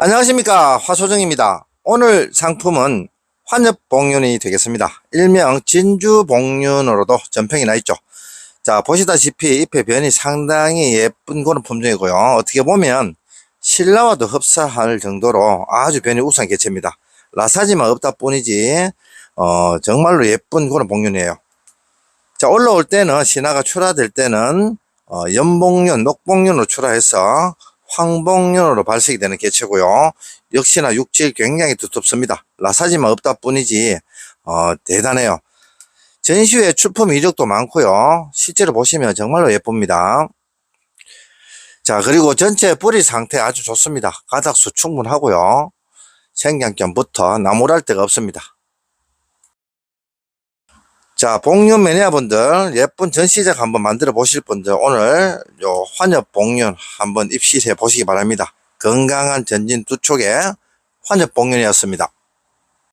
안녕하십니까. 화소정입니다. 오늘 상품은 환엽봉륜이 되겠습니다. 일명 진주봉륜으로도 전평이 나 있죠. 자 보시다시피 잎의 변이 상당히 예쁜 그런 품종이고요. 어떻게 보면 신라와도 흡사할 정도로 아주 변이 우수한 개체입니다. 라사지만 없다 뿐이지 어, 정말로 예쁜 그런 봉륜이에요. 자 올라올 때는 신화가 출하될 때는 어, 연봉륜, 녹봉륜으로 출하해서 황봉륜으로 발색이 되는 개체고요. 역시나 육질 굉장히 두텁습니다. 라사지만 없다 뿐이지 어, 대단해요. 전시회 출품 이력도 많고요. 실제로 보시면 정말로 예쁩니다. 자 그리고 전체 뿌리 상태 아주 좋습니다. 가닥수 충분하고요. 생장점부터 나무랄 데가 없습니다. 자, 복륜 매니아분들, 예쁜 전시작 한번 만들어 보실 분들, 오늘 요 환엽 복륜 한번 입실해 보시기 바랍니다. 건강한 전진 두 촉의 환엽 복륜이었습니다.